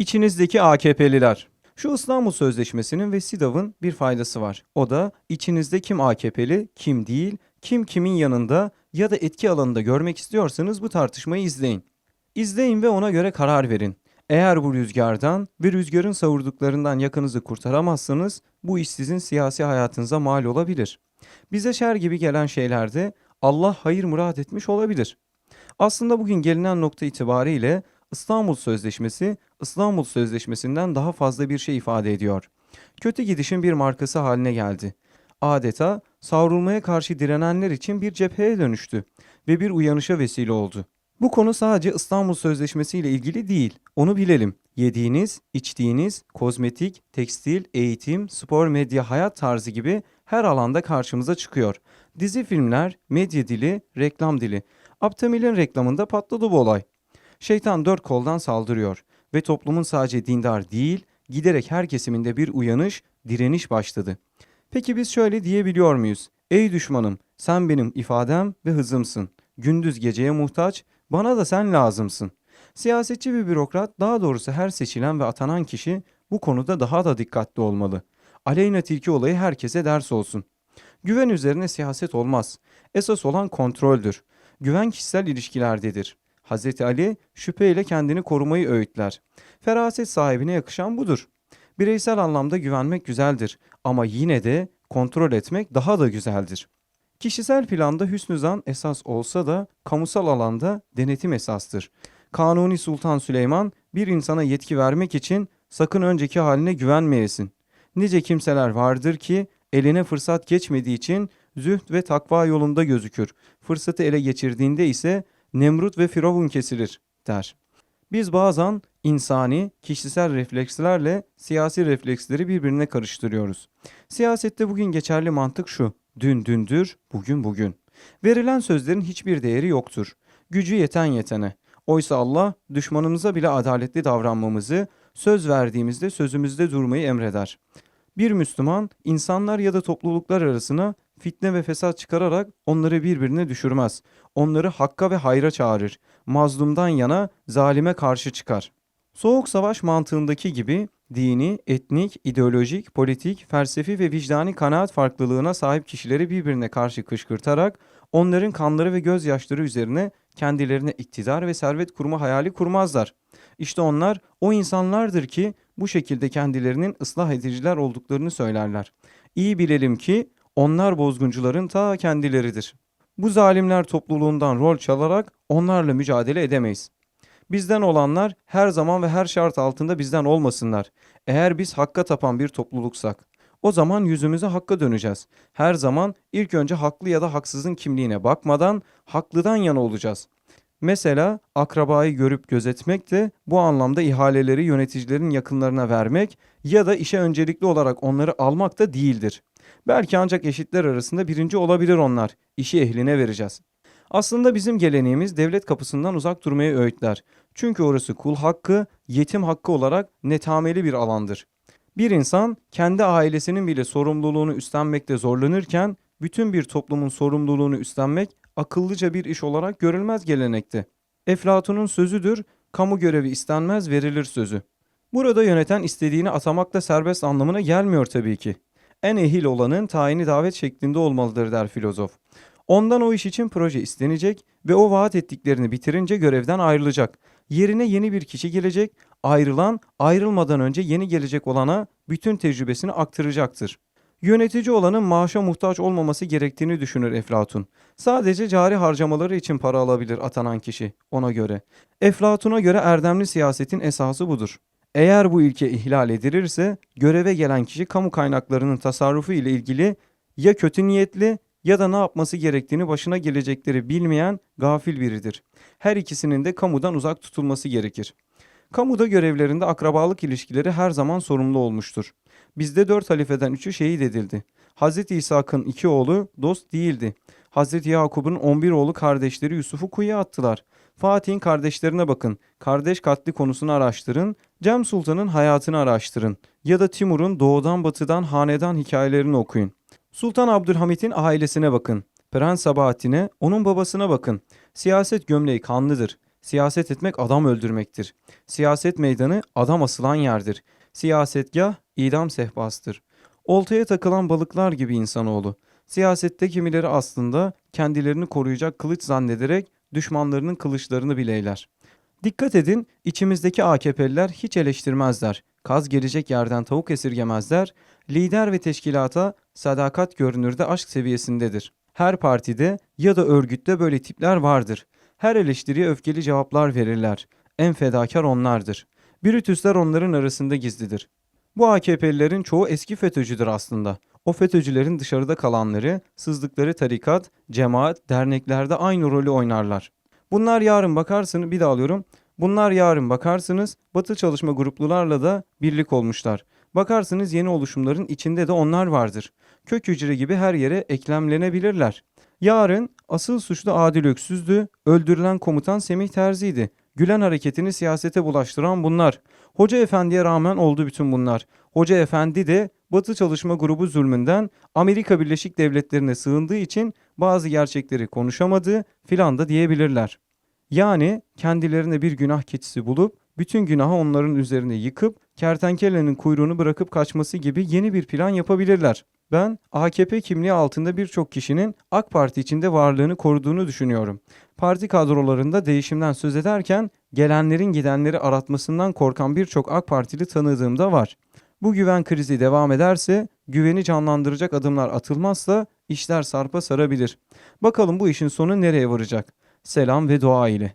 İçinizdeki AKP'liler. Şu İstanbul Sözleşmesi'nin ve SİDAV'ın bir faydası var. O da içinizde kim AKP'li, kim değil, kim kimin yanında ya da etki alanında görmek istiyorsanız bu tartışmayı izleyin. İzleyin ve ona göre karar verin. Eğer bu rüzgardan ve rüzgarın savurduklarından yakınızı kurtaramazsanız bu iş sizin siyasi hayatınıza mal olabilir. Bize şer gibi gelen şeylerde Allah hayır murad etmiş olabilir. Aslında bugün gelinen nokta itibariyle İstanbul Sözleşmesi İstanbul Sözleşmesi'nden daha fazla bir şey ifade ediyor. Kötü gidişin bir markası haline geldi. Adeta savrulmaya karşı direnenler için bir cepheye dönüştü ve bir uyanışa vesile oldu. Bu konu sadece İstanbul Sözleşmesi ile ilgili değil, onu bilelim. Yediğiniz, içtiğiniz, kozmetik, tekstil, eğitim, spor, medya, hayat tarzı gibi her alanda karşımıza çıkıyor. Dizi filmler, medya dili, reklam dili. Aptamil'in reklamında patladı bu olay. Şeytan dört koldan saldırıyor ve toplumun sadece dindar değil, giderek her kesiminde bir uyanış, direniş başladı. Peki biz şöyle diyebiliyor muyuz? Ey düşmanım, sen benim ifadem ve hızımsın. Gündüz geceye muhtaç, bana da sen lazımsın. Siyasetçi bir bürokrat, daha doğrusu her seçilen ve atanan kişi bu konuda daha da dikkatli olmalı. Aleyna Tilki olayı herkese ders olsun. Güven üzerine siyaset olmaz. Esas olan kontroldür. Güven kişisel ilişkilerdedir. Hz. Ali şüpheyle kendini korumayı öğütler. Feraset sahibine yakışan budur. Bireysel anlamda güvenmek güzeldir ama yine de kontrol etmek daha da güzeldir. Kişisel planda hüsnü zan esas olsa da kamusal alanda denetim esastır. Kanuni Sultan Süleyman bir insana yetki vermek için sakın önceki haline güvenmeyesin. Nice kimseler vardır ki eline fırsat geçmediği için zühd ve takva yolunda gözükür. Fırsatı ele geçirdiğinde ise Nemrut ve Firavun kesilir der. Biz bazen insani, kişisel reflekslerle siyasi refleksleri birbirine karıştırıyoruz. Siyasette bugün geçerli mantık şu. Dün dündür, bugün bugün. Verilen sözlerin hiçbir değeri yoktur. Gücü yeten yetene. Oysa Allah düşmanımıza bile adaletli davranmamızı, söz verdiğimizde sözümüzde durmayı emreder. Bir Müslüman insanlar ya da topluluklar arasına fitne ve fesat çıkararak onları birbirine düşürmez. Onları hakka ve hayra çağırır. Mazlumdan yana zalime karşı çıkar. Soğuk savaş mantığındaki gibi dini, etnik, ideolojik, politik, felsefi ve vicdani kanaat farklılığına sahip kişileri birbirine karşı kışkırtarak onların kanları ve gözyaşları üzerine kendilerine iktidar ve servet kurma hayali kurmazlar. İşte onlar o insanlardır ki bu şekilde kendilerinin ıslah ediciler olduklarını söylerler. İyi bilelim ki onlar bozguncuların ta kendileridir. Bu zalimler topluluğundan rol çalarak onlarla mücadele edemeyiz. Bizden olanlar her zaman ve her şart altında bizden olmasınlar. Eğer biz hakka tapan bir topluluksak, o zaman yüzümüzü hakka döneceğiz. Her zaman ilk önce haklı ya da haksızın kimliğine bakmadan haklıdan yana olacağız. Mesela akrabayı görüp gözetmek de bu anlamda ihaleleri yöneticilerin yakınlarına vermek ya da işe öncelikli olarak onları almak da değildir. Belki ancak eşitler arasında birinci olabilir onlar. İşi ehline vereceğiz. Aslında bizim geleneğimiz devlet kapısından uzak durmayı öğütler. Çünkü orası kul hakkı, yetim hakkı olarak netameli bir alandır. Bir insan kendi ailesinin bile sorumluluğunu üstlenmekte zorlanırken bütün bir toplumun sorumluluğunu üstlenmek akıllıca bir iş olarak görülmez gelenekte. Eflatun'un sözüdür, kamu görevi istenmez verilir sözü. Burada yöneten istediğini atamakla serbest anlamına gelmiyor tabii ki. En ehil olanın tayini davet şeklinde olmalıdır der filozof. Ondan o iş için proje istenecek ve o vaat ettiklerini bitirince görevden ayrılacak. Yerine yeni bir kişi gelecek, ayrılan ayrılmadan önce yeni gelecek olana bütün tecrübesini aktaracaktır. Yönetici olanın maaşa muhtaç olmaması gerektiğini düşünür Eflatun. Sadece cari harcamaları için para alabilir atanan kişi ona göre. Eflatun'a göre erdemli siyasetin esası budur. Eğer bu ilke ihlal edilirse göreve gelen kişi kamu kaynaklarının tasarrufu ile ilgili ya kötü niyetli ya da ne yapması gerektiğini başına gelecekleri bilmeyen gafil biridir. Her ikisinin de kamudan uzak tutulması gerekir. Kamuda görevlerinde akrabalık ilişkileri her zaman sorumlu olmuştur. Bizde dört halifeden üçü şehit edildi. Hz. İshak'ın iki oğlu dost değildi. Hz. Yakup'un 11 oğlu kardeşleri Yusuf'u kuyuya attılar. Fatih'in kardeşlerine bakın. Kardeş katli konusunu araştırın. Cem Sultan'ın hayatını araştırın. Ya da Timur'un doğudan batıdan hanedan hikayelerini okuyun. Sultan Abdülhamit'in ailesine bakın. Prens Sabahattin'e, onun babasına bakın. Siyaset gömleği kanlıdır. Siyaset etmek adam öldürmektir. Siyaset meydanı adam asılan yerdir. Siyasetgah idam sehpasıdır. Oltaya takılan balıklar gibi insanoğlu. Siyasette kimileri aslında kendilerini koruyacak kılıç zannederek düşmanlarının kılıçlarını bileyler. Dikkat edin, içimizdeki AKP'liler hiç eleştirmezler. Kaz gelecek yerden tavuk esirgemezler. Lider ve teşkilata sadakat görünürde aşk seviyesindedir. Her partide ya da örgütte böyle tipler vardır. Her eleştiriye öfkeli cevaplar verirler. En fedakar onlardır. Brutuslar onların arasında gizlidir. Bu AKP'lilerin çoğu eski FETÖ'cüdür aslında. O FETÖ'cülerin dışarıda kalanları, sızdıkları tarikat, cemaat, derneklerde aynı rolü oynarlar. Bunlar yarın bakarsınız, bir daha alıyorum. Bunlar yarın bakarsınız Batı çalışma gruplularla da birlik olmuşlar. Bakarsınız yeni oluşumların içinde de onlar vardır. Kök hücre gibi her yere eklemlenebilirler. Yarın asıl suçlu Adil Öksüz'dü, öldürülen komutan Semih Terzi'ydi. Gülen hareketini siyasete bulaştıran bunlar. Hoca Efendi'ye rağmen oldu bütün bunlar. Hoca Efendi de Batı Çalışma Grubu zulmünden Amerika Birleşik Devletleri'ne sığındığı için bazı gerçekleri konuşamadı filan da diyebilirler. Yani kendilerine bir günah keçisi bulup bütün günahı onların üzerine yıkıp kertenkelenin kuyruğunu bırakıp kaçması gibi yeni bir plan yapabilirler. Ben AKP kimliği altında birçok kişinin AK Parti içinde varlığını koruduğunu düşünüyorum. Parti kadrolarında değişimden söz ederken gelenlerin gidenleri aratmasından korkan birçok AK Partili tanıdığım da var. Bu güven krizi devam ederse, güveni canlandıracak adımlar atılmazsa işler sarpa sarabilir. Bakalım bu işin sonu nereye varacak? Selam ve dua ile.